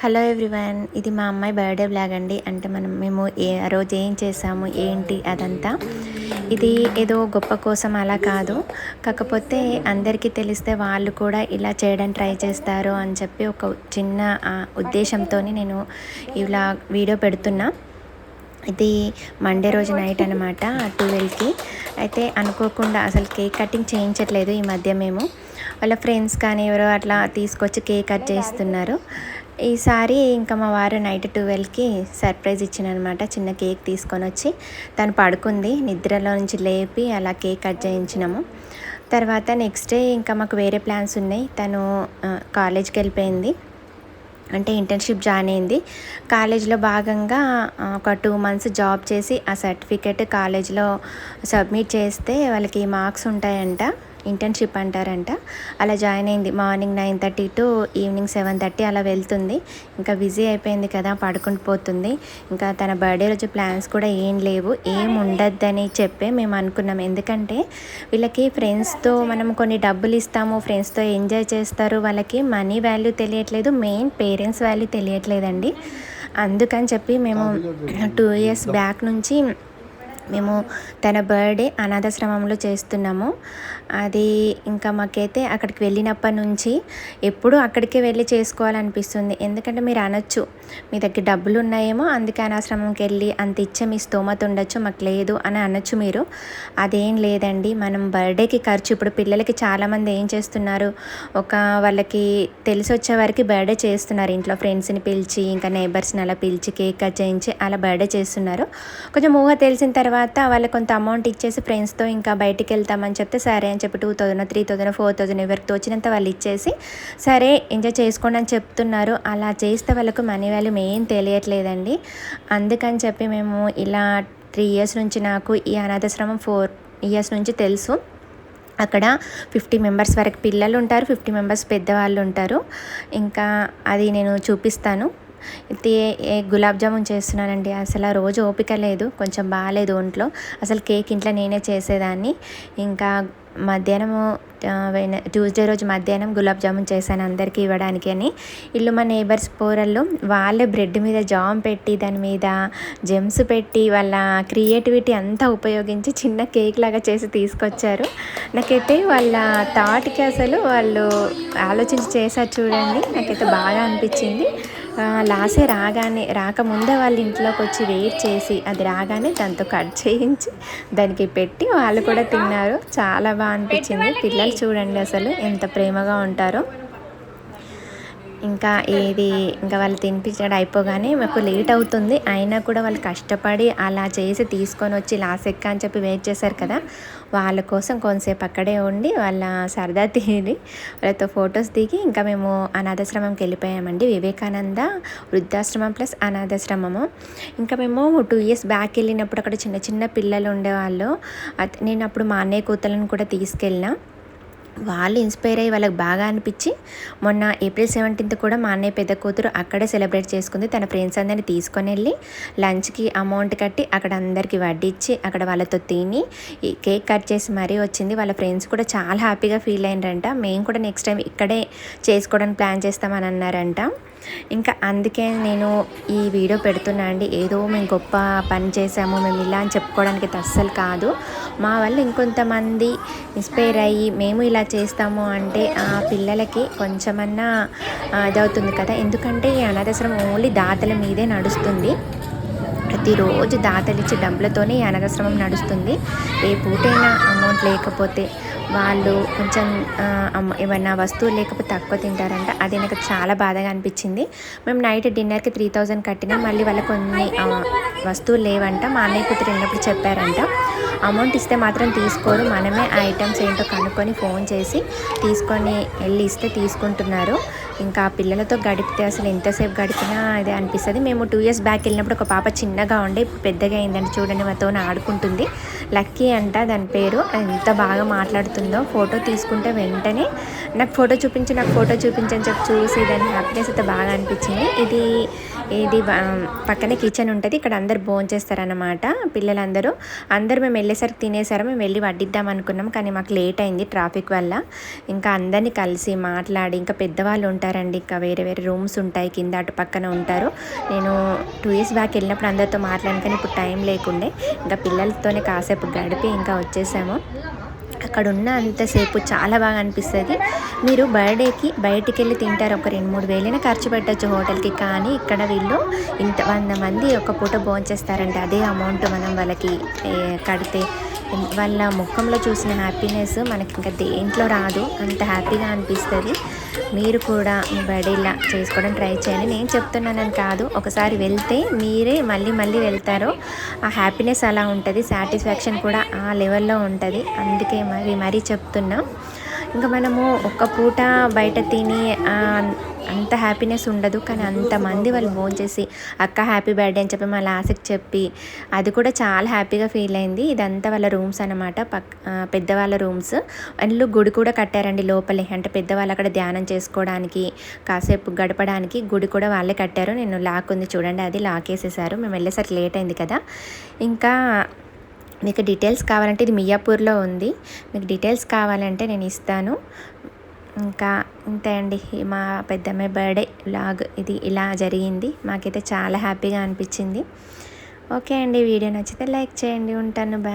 Hello everyone ఇది మా అమ్మాయి బర్త్డే బ్లాగ్ అండి. అంటే మనం మేము ఏ ఆ రోజు ఏం చేసాము ఏంటి అదంతా. ఇది ఏదో గొప్ప కోసం అలా కాదు. కాకపోతే అందరికీ తెలిస్తే వాళ్ళు కూడా ఇలా చేయడం ట్రై చేస్తారు అని చెప్పి ఒక చిన్న ఉద్దేశంతో నేను ఇలా వీడియో పెడుతున్నా. ఇది మండే రోజు నైట్ అనమాట ట్వెల్వ్కి. అయితే అనుకోకుండా అసలు కేక్ కటింగ్ చేయించట్లేదు ఈ మధ్య మేము. వాళ్ళ ఫ్రెండ్స్ కానీ ఎవరో అట్లా తీసుకొచ్చి కేక్ కట్ చేస్తున్నారు. ఈసారి ఇంకా మా వారు నైట్ ట్వెల్వ్కి సర్ప్రైజ్ ఇచ్చిన చిన్న కేక్ తీసుకొని వచ్చి. తను పడుకుంది నిద్రలో నుంచి లేపి అలా కేక్ కట్ చేయించినాము. తర్వాత నెక్స్ట్ డే ఇంకా మాకు వేరే ప్లాన్స్ ఉన్నాయి. తను కాలేజ్కి వెళ్ళిపోయింది. అంటే ఇంటర్న్షిప్ జాయిన్ అయింది. కాలేజ్లో భాగంగా ఒక టూ మంత్స్ జాబ్ చేసి ఆ సర్టిఫికెట్ కాలేజ్లో సబ్మిట్ చేస్తే వాళ్ళకి మార్క్స్ ఉంటాయంట. ఇంటర్న్షిప్ అంటారంట. అలా జాయిన్ అయింది. Morning nine thirty to evening seven thirty అలా వెళ్తుంది. ఇంకా బిజీ అయిపోయింది కదా పడుకుని పోతుంది. ఇంకా తన బర్త్డే రోజు ప్లాన్స్ కూడా ఏం లేవు. ఏం ఉండద్దని చెప్పే మేము అనుకున్నాం. ఎందుకంటే వీళ్ళకి ఫ్రెండ్స్తో మనం కొన్ని డబ్బులు ఇస్తాము ఫ్రెండ్స్తో ఎంజాయ్ చేస్తారు. వాళ్ళకి మనీ వాల్యూ తెలియట్లేదు. మెయిన్ పేరెంట్స్ వాల్యూ తెలియట్లేదండి. అందుకని చెప్పి మేము టూ ఇయర్స్ బ్యాక్ నుంచి మేము తన బర్త్డే అనాథాశ్రమంలో చేస్తున్నాము. అది ఇంకా మాకైతే అక్కడికి వెళ్ళినప్పటి నుంచి ఎప్పుడూ అక్కడికే వెళ్ళి చేసుకోవాలనిపిస్తుంది. ఎందుకంటే మీరు అనొచ్చు మీ దగ్గర డబ్బులు ఉన్నాయేమో అందుకే అనాశ్రమంకి వెళ్ళి అంత ఇచ్చే మీ స్తోమత ఉండొచ్చు మాకు లేదు అని అనొచ్చు మీరు. అదేం లేదండి మనం బర్త్డేకి ఖర్చు ఇప్పుడు పిల్లలకి చాలామంది ఏం చేస్తున్నారు? ఒక వాళ్ళకి తెలిసి వచ్చే వారికి బర్త్డే చేస్తున్నారు. ఇంట్లో ఫ్రెండ్స్ని పిలిచి ఇంకా నైబర్స్ని అలా పిలిచి కేక్ కట్ చేయించి అలా బర్త్డే చేస్తున్నారు. కొంచెం ఊహ తెలిసిన తర్వాత వాళ్ళకి కొంత అమౌంట్ ఇచ్చేసి ఫ్రెండ్స్తో ఇంకా బయటికి వెళ్తామని చెప్తే సరే అని చెప్పి two thousand three thousand four thousand ఎవరికి తోచినంత వాళ్ళు ఇచ్చేసి సరే ఎంజాయ్ చేసుకోండి అని చెప్తున్నారు. అలా చేస్తే వాళ్ళకు మనీ వాల్యూ ఏం తెలియట్లేదండి. అందుకని చెప్పి మేము ఇలా త్రీ ఇయర్స్ నుంచి నాకు ఈ అనాథాశ్రమం ఫోర్ ఇయర్స్ నుంచి తెలుసు. అక్కడ ఫిఫ్టీ మెంబర్స్ వరకు పిల్లలు ఉంటారు ఫిఫ్టీ మెంబర్స్ పెద్దవాళ్ళు ఉంటారు. ఇంకా అది నేను చూపిస్తాను. గులాబ్ జామున్ చేస్తున్నానండి. అసలు ఆ రోజు ఓపిక లేదు. కొంచెం బాగాలేదు ఒంట్లో. అసలు కేక్ ఇంట్లో నేనే చేసేదాన్ని. ఇంకా మధ్యాహ్నము ట్యూస్డే రోజు మధ్యాహ్నం గులాబ్ జామున్ చేశాను అందరికీ ఇవ్వడానికి అని. ఇల్లు మా నేబర్స్ పోరళ్ళు వాళ్ళే బ్రెడ్ మీద జామ్ పెట్టి దాని మీద జెమ్స్ పెట్టి వాళ్ళ క్రియేటివిటీ అంతా ఉపయోగించి చిన్న కేక్ లాగా చేసి తీసుకొచ్చారు. నాకైతే వాళ్ళ థాట్కి అసలు వాళ్ళు ఆలోచించి చేశారు చూడండి. నాకైతే బాగా అనిపించింది. లాసే రాగానే రాకముందే వాళ్ళ ఇంట్లోకి వచ్చి వెయిట్ చేసి అది రాగానే దాంతో కట్ చేయించి దానికి పెట్టి వాళ్ళు కూడా తిన్నారు. చాలా బాగా అనిపించింది. పిల్లలు చూడండి అసలు ఎంత ప్రేమగా ఉంటారో. ఇంకా ఏది ఇంకా వాళ్ళు తినిపించడం అయిపోగానే మాకు లేట్ అవుతుంది. అయినా కూడా వాళ్ళు కష్టపడి అలా చేసి తీసుకొని వచ్చి లాస్ట్ ఎక్క అని చెప్పి వెయిట్ చేశారు కదా. వాళ్ళ కోసం కొంతసేపు అక్కడే ఉండి వాళ్ళ సరదా తీరి వాళ్ళతో ఫొటోస్ దిగి ఇంకా మేము అనాథాశ్రమంకి వెళ్ళిపోయామండి. వివేకానంద వృద్ధాశ్రమం ప్లస్ అనాథాశ్రమము. ఇంకా మేము టూ ఇయర్స్ బ్యాక్ వెళ్ళినప్పుడు అక్కడ చిన్న చిన్న పిల్లలు ఉండేవాళ్ళు. నేను అప్పుడు మా అన్నయ్య కూతలను కూడా తీసుకెళ్ళినా. వాళ్ళు ఇన్స్పైర్ అయ్యి వాళ్ళకి బాగా అనిపించి మొన్న ఏప్రిల్ సెవెంటీన్త్ కూడా మా అన్నయ్య పెద్ద కూతురు అక్కడే సెలబ్రేట్ చేసుకుంది. తన ఫ్రెండ్స్ అందరిని తీసుకొని వెళ్ళి లంచ్కి అమౌంట్ కట్టి అక్కడ అందరికీ వడ్డిచ్చి అక్కడ వాళ్ళతో తిని ఈ కేక్ కట్ చేసి మరీ వచ్చింది. వాళ్ళ ఫ్రెండ్స్ కూడా చాలా హ్యాపీగా ఫీల్ అయినారంట మేము కూడా నెక్స్ట్ టైం ఇక్కడే చేసుకోవడానికి ప్లాన్ చేస్తామని అన్నారంట. ఇంకా అందుకే నేను ఈ వీడియో పెడుతున్నా అండి. ఏదో మేము గొప్ప పని చేసాము మేము ఇలా అని చెప్పుకోవడానికి అస్సలు కాదు. మా వల్ల ఇంకొంతమంది ఇన్స్పైర్ అయ్యి మేము ఇలా చేస్తాము అంటే ఆ పిల్లలకి కొంచెమన్నా ఇదవుతుంది కదా. ఎందుకంటే ఈ అనాథాశ్రమం ఓన్లీ దాతల మీదే నడుస్తుంది. ప్రతిరోజు దాతలిచ్చే డబ్బులతోనే ఈ అనాథాశ్రమం నడుస్తుంది. ఏ పూటైనా అమౌంట్ లేకపోతే వాళ్ళు కొంచెం ఏమైనా ఏమన్నా వస్తువులు లేకపోతే తక్కువ తింటారంట. అది నాకు చాలా బాధగా అనిపించింది. మేము నైట్ డిన్నర్కి త్రీ థౌజండ్ కట్టినా. మళ్ళీ వాళ్ళకి కొన్ని వస్తువులు లేవంట. మా అన్నయ్య కూతురు వెళ్ళినప్పుడు చెప్పారంట. అమౌంట్ ఇస్తే మాత్రం తీసుకోరు. మనమే ఆ ఐటమ్స్ ఏంటో కనుక్కొని ఫోన్ చేసి తీసుకొని వెళ్ళి ఇస్తే తీసుకుంటున్నారు. ఇంకా పిల్లలతో గడిపితే అసలు ఎంతసేపు గడిపినా అదే అనిపిస్తుంది. మేము టూ ఇయర్స్ బ్యాక్ వెళ్ళినప్పుడు ఒక పాప చిన్నగా ఉండే ఇప్పుడు పెద్దగా అయిందండి చూడండి మాతో ఆడుకుంటుంది. లక్కీ అంట దాని పేరు. ఎంత బాగా మాట్లాడుతుందో. ఫోటో తీసుకుంటే వెంటనే నాకు ఫోటో చూపించి నాకు ఫోటో చూపించని చెప్పి చూసి దాని హ్యాపీనెస్ అయితే బాగా అనిపించింది. ఇది ఇది పక్కనే కిచెన్ ఉంటుంది. ఇక్కడ అందరు భోంచేస్తారనమాట పిల్లలందరూ. అందరూ మేము వెళ్ళేసరికి తినేసారు. మేము వెళ్ళి వడ్డిద్దాం అనుకున్నాం. కానీ మాకు లేట్ అయింది ట్రాఫిక్ వల్ల. ఇంకా అందరినీ కలిసి మాట్లాడి ఇంకా పెద్దవాళ్ళు ఉంటారండి. ఇంకా వేరే వేరే రూమ్స్ ఉంటాయి. కింద అటు పక్కన ఉంటారు. నేను టూ ఇయర్స్ బ్యాక్ వెళ్ళినప్పుడు అందరితో మాట్లాడాను. కానీ ఇప్పుడు టైం లేకుండే. ఇంకా పిల్లలతోనే కాసేపు గడిపి ఇంకా వచ్చేసాము. అక్కడ ఉన్న అంతసేపు చాలా బాగా అనిపిస్తుంది. మీరు బర్త్డేకి బయటికి వెళ్ళి తింటారు. ఒక రెండు మూడు వేలైనా ఖర్చు పెట్టచ్చు హోటల్కి. కానీ ఇక్కడ వీళ్ళు ఇంత వంద మంది ఒక పూట భోంచేస్తారంటే అదే అమౌంట్ మనం వాళ్ళకి కడితే వాళ్ళ ముఖంలో చూసిన హ్యాపీనెస్ మనకి ఇంకా దేంట్లో రాదు. అంత హ్యాపీగా అనిపిస్తుంది. మీరు కూడా మీ బర్త్డే ఇలా చేసుకోవడం ట్రై చేయండి. నేను చెప్తున్నానని కాదు. ఒకసారి వెళ్తే మీరే మళ్ళీ మళ్ళీ వెళ్తారు ఆ హ్యాపీనెస్ అలా ఉంటుంది. సాటిస్ఫాక్షన్ కూడా ఆ లెవెల్లో ఉంటుంది. అందుకే మరి మరీ చెప్తున్నాం. ఇంకా మనము ఒక్క పూట బయట తిని అంత హ్యాపీనెస్ ఉండదు. కానీ అంతమంది వాళ్ళు ఫోన్ చేసి అక్క హ్యాపీ బర్త్డే అని చెప్పి మా లాస్ట్కి చెప్పి అది కూడా చాలా హ్యాపీగా ఫీల్ అయింది. ఇదంతా వాళ్ళ రూమ్స్ అనమాట పక్ పెద్దవాళ్ళ రూమ్స్ వాళ్ళు గుడి కూడా కట్టారండి లోపలే. అంటే పెద్దవాళ్ళు అక్కడ ధ్యానం చేసుకోవడానికి కాసేపు గడపడానికి గుడి కూడా వాళ్ళే కట్టారు. నేను లాక్ ఉంది చూడండి అది లాక్ వేసేసారు. మేము వెళ్ళేసరికి లేట్ అయింది కదా. ఇంకా మీకు డీటెయిల్స్ కావాలంటే ఇది మియాపూర్లో ఉంది. మీకు డీటెయిల్స్ కావాలంటే నేను ఇస్తాను. ఇంకా ఇంతే అండి. మా పెద్దమ్మాయి బర్త్డే లాగ్ ఇది ఇలా జరిగింది. మాకైతే చాలా హ్యాపీగా అనిపించింది. ఓకే అండి. వీడియో నచ్చితే లైక్ చేయండి. ఉంటాను. బాయ్